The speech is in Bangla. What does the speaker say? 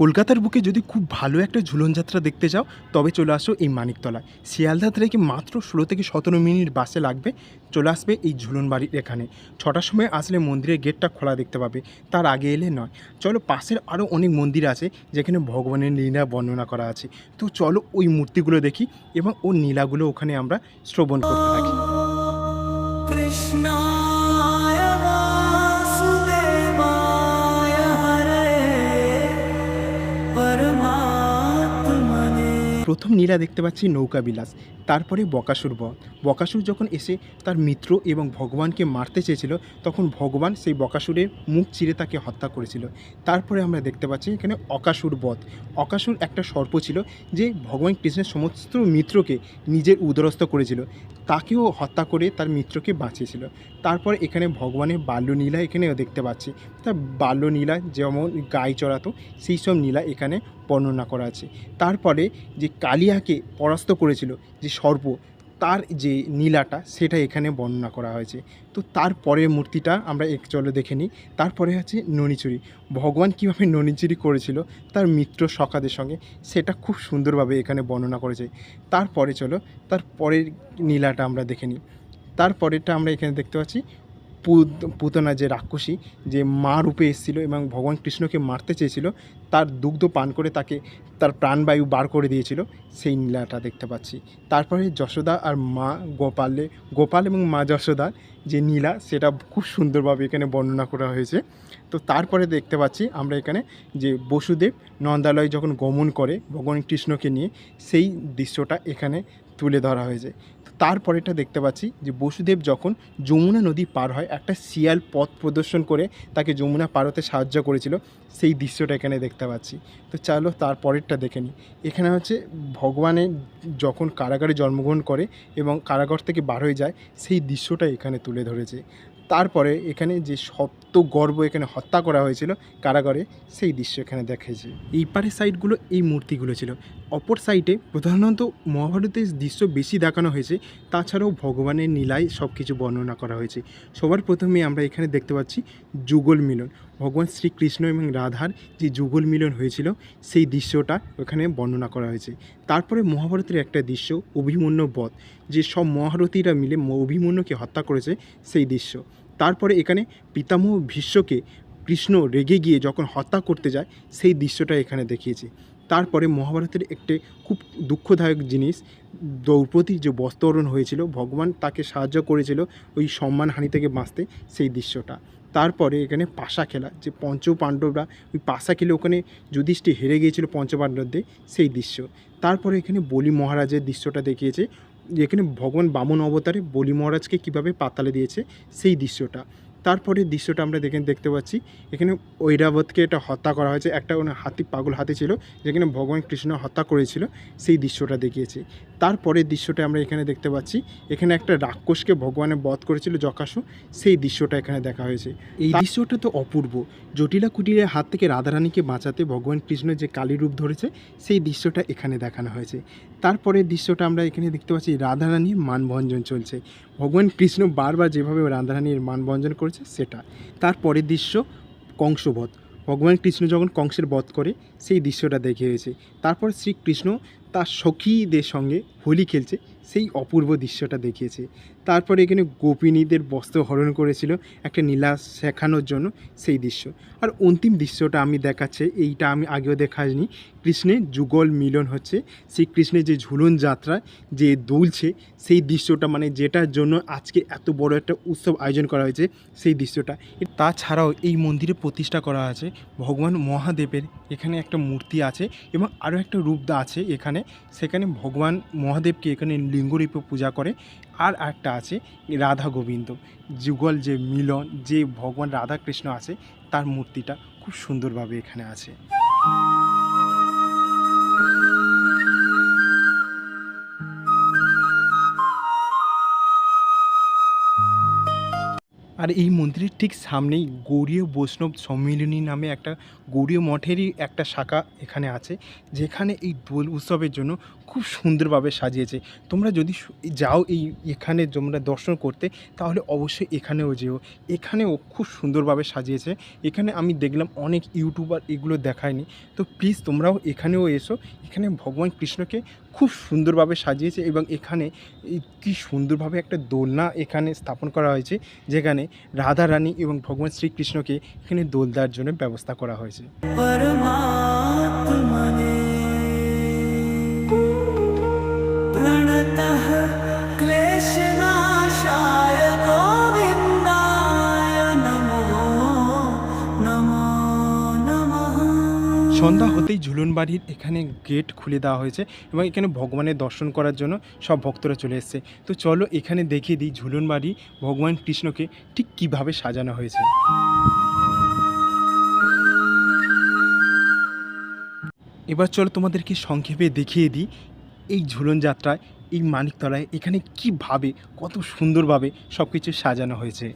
কলকাতার বুকে যদি খুব ভালো একটা ঝুলন যাত্রা দেখতে চাও তবে চলে আসো এই মানিকতলায়। শিয়ালদা থেকে মাত্র ষোলো থেকে সতেরো মিনিট বাসে লাগবে, চলে আসবে এই ঝুলন বাড়ির এখানে। ছটার সময় আসলে মন্দিরের গেটটা খোলা দেখতে পাবে, তার আগে এলে নয়। চলো পাশের আরও অনেক মন্দির আছে, যেখানে ভগবানের লীলা বর্ণনা করা আছে। তো চলো ওই মূর্তিগুলো দেখি এবং ও নীলাগুলো ওখানে আমরা শ্রবণ করতে থাকি। কৃষ্ণ প্রথম নীলা দেখতে পাচ্ছি নৌকা বিলাস, তারপরে বকাসুর বধ। বকাসুর যখন এসে তার মিত্র এবং ভগবানকে মারতে চেয়েছিল, তখন ভগবান সেই বকাসুরের মুখ চিরে তাকে হত্যা করেছিল। তারপরে আমরা দেখতে পাচ্ছি এখানে অকাসুর বধ। অকাসুর একটা সর্প ছিল যে ভগবান কৃষ্ণের সমস্ত মিত্রকে নিজের উদরস্থ করেছিল। তাকেও হত্যা করে তার মিত্রকে বাঁচিয়েছিল। তারপর এখানে ভগবানের বাল্যনীলা এখানেও দেখতে পাচ্ছি। তার বাল্যনীলা যেমন গায়ে চড়াতো, সেই সব নীলা এখানে বর্ণনা করা আছে। তারপরে যে কালিয়াকে পরাস্ত করেছিল যে সর্প, তার যে নীলাটা সেটা এখানে বর্ণনা করা হয়েছে। তো তারপরের মূর্তিটা আমরা এক চলে দেখে নিই। তারপরে আছে ননিচুরি। ভগবান কীভাবে ননিচুরি করেছিল তার মিত্র সখাদের সঙ্গে সেটা খুব সুন্দরভাবে এখানে বর্ণনা করেছে। তারপরে চলো, তার পরের নীলাটা আমরা দেখে নিই। তারপরেরটা আমরা এখানে দেখতে পাচ্ছি পুতনা যে রাক্ষসী যে মা রূপে এসেছিল এবং ভগবান কৃষ্ণকে মারতে চেয়েছিল, তার দুগ্ধ পান করে তাকে তার প্রাণবায়ু বার করে দিয়েছিল, সেই নীলাটা দেখতে পাচ্ছি। তারপরে যশোদা আর মা গোপালে, গোপাল এবং মা যশোদা যে নীলা, সেটা খুব সুন্দরভাবে এখানে বর্ণনা করা হয়েছে। তো তারপরে দেখতে পাচ্ছি আমরা এখানে যে বসুদেব নন্দালয় যখন গমন করে ভগবান কৃষ্ণকে নিয়ে, সেই দৃশ্যটা এখানে তুলে ধরা হয়েছে। তারপরেটা দেখতে পাচ্ছি যে বসুদেব যখন যমুনা নদী পার হয়, একটা শিয়াল পথ প্রদর্শন করে তাকে যমুনা পার হতে সাহায্য করেছিল, সেই দৃশ্যটা এখানে দেখতে পাচ্ছি। তো চলো তারপরেরটা দেখে নিই। এখানে হচ্ছে ভগবানের যখন কারাগারে জন্মগ্রহণ করে এবং কারাগার থেকে বার হয়ে যায়, সেই দৃশ্যটা এখানে তুলে ধরেছে। তারপরে এখানে যে সপ্ত গর্ব এখানে হত্যা করা হয়েছিল কারাগারে, সেই দৃশ্য এখানে দেখেছে। এই পারের সাইডগুলো এই মূর্তিগুলো ছিল। অপর সাইডে প্রধানত মহাভারতের দৃশ্য বেশি দেখানো হয়েছে। তাছাড়াও ভগবানের নীলায় সব কিছু বর্ণনা করা হয়েছে। সবার প্রথমে আমরা এখানে দেখতে পাচ্ছি যুগল মিলন। ভগবান শ্রীকৃষ্ণ এবং রাধার যে যুগল মিলন হয়েছিল, সেই দৃশ্যটা ওখানে বর্ণনা করা হয়েছে। তারপরে মহাভারতের একটা দৃশ্য, অভিমন্যু বধ, যে সব মহারথীরা মিলে অভিমন্যুকে হত্যা করেছে সেই দৃশ্য। তারপরে এখানে পিতামহ ভীষ্মকে কৃষ্ণ রেগে গিয়ে যখন হত্যা করতে যায়, সেই দৃশ্যটা এখানে দেখিয়েছে। তারপরে মহাভারতের একটি খুব দুঃখদায়ক জিনিস দ্রৌপদীর যে বস্ত্রহরণ হয়েছিল, ভগবান তাকে সাহায্য করেছিল ওই সম্মানহানি থেকে বাঁচতে সেই দৃশ্যটা। তারপরে এখানে পাশা খেলা, যে পঞ্চ পাণ্ডবরা ওই পাশা খেলে ওখানে যুধিষ্ঠি হেরে গিয়েছিল পঞ্চপাণ্ডবদের সেই দৃশ্য। তারপরে এখানে বলি মহারাজের দৃশ্যটা দেখিয়েছে যেখানে ভগবান বামন অবতারে বলি মহারাজকে কীভাবে পাতালে দিয়েছে সেই দৃশ্যটা। তারপরে দৃশ্যটা আমরা দেখে দেখতে পাচ্ছি, এখানে ঐরাবতকে এটা হত্যা করা হয়েছে, একটা হাতি, পাগল হাতি ছিল, যেখানে ভগবান কৃষ্ণ হত্যা করেছিল, সেই দৃশ্যটা দেখিয়েছে। তারপরের দৃশ্যটা আমরা এখানে দেখতে পাচ্ছি। এখানে একটা রাক্ষসকে ভগবানের বধ করেছিল যকাসু। সেই দৃশ্যটা এখানে দেখা হয়েছে। এই দৃশ্যটা তো অপূর্ব। জটিলা কুটিরের হাত থেকে রাধারানীকে বাঁচাতে ভগবান কৃষ্ণ যে কালী রূপ ধরেছে সেই দৃশ্যটা এখানে দেখানো হয়েছে। তারপরের দৃশ্যটা আমরা এখানে দেখতে পাচ্ছি রাধারানীর মানভঞ্জন চলছে। ভগবান কৃষ্ণ বারবার যেভাবে রাধারানীর মানভঞ্জন করেছে সেটা। তারপরের দৃশ্য কংসবধ। ভগবান কৃষ্ণ যখন কংসের বধ করে সেই দৃশ্যটা দেখে হয়েছে তারপর শ্রীকৃষ্ণ তার সখীদের সঙ্গে হোলি খেলছে, সেই অপূর্ব দৃশ্যটা দেখিয়েছে। তারপরে এখানে গোপিনীদের বস্ত্র হরণ করেছিল, একটা নীলা শেখানোর জন্য সেই দৃশ্য। আর অন্তিম দৃশ্যটা আমি দেখাচ্ছে, এইটা আমি আগেও দেখাইনি, কৃষ্ণের যুগল মিলন হচ্ছে, শ্রীকৃষ্ণের যে ঝুলন যাত্রা, যে দুলছে, সেই দৃশ্যটা মানে যেটার জন্য আজকে এত বড় একটা উৎসব আয়োজন করা হয়েছে, সেই দৃশ্যটা। তাছাড়াও এই মন্দিরে প্রতিষ্ঠা করা আছে, ভগবান মহাদেবের এখানে একটা মূর্তি আছে এবং আরও একটা রূপদা আছে এখানে সেখানে ভগবান মহাদেবকে এখানে লিঙ্গরূপে পূজা করে। আর একটা আছে রাধা গোবিন্দ। যুগল যে মিলন, যে ভগবান রাধা কৃষ্ণ আছে, তার মূর্তিটা খুব সুন্দরভাবে এখানে আছে। আর এই মন্দিরের ঠিক সামনেই গৌরীয় বৈষ্ণব সম্মিলনী নামে একটা গৌরীয় মঠেরই একটা শাখা এখানে আছে, যেখানে এই দোল উৎসবের জন্য খুব সুন্দরভাবে সাজিয়েছে। তোমরা যদি যাও এই এখানে তোমরা দর্শন করতে, তাহলে অবশ্যই এখানেও যেও। এখানেও খুব সুন্দরভাবে সাজিয়েছে। এখানে আমি দেখলাম অনেক ইউটিউবার এগুলো দেখায়নি। তো প্লিজ তোমরাও এখানেও এসো। এখানে ভগবান কৃষ্ণকে খুব সুন্দরভাবে সাজিয়েছে এবং এখানে কি সুন্দরভাবে একটা দোলনা এখানে স্থাপন করা হয়েছে, যেখানে রাধা রানী এবং ভগবান শ্রীকৃষ্ণকে এখানে দোল দেওয়ার জন্য ব্যবস্থা করা হয়েছে। সন্ধ্যা হতেই ঝুলন বাড়ির এখানে গেট খুলে দেওয়া হয়েছে এবং এখানে ভগবানের দর্শন করার জন্য সব ভক্তরা চলে এসছে। তো চলো এখানে দেখিয়ে দিই ঝুলন বাড়ি ভগবান কৃষ্ণকে ঠিক কীভাবে সাজানো হয়েছে। এবার চলো তোমাদেরকে সংক্ষেপে দেখিয়ে দিই এই ঝুলন যাত্রায়, এই মানিকতলায় এখানে কীভাবে, কত সুন্দরভাবে সব কিছু সাজানো হয়েছে।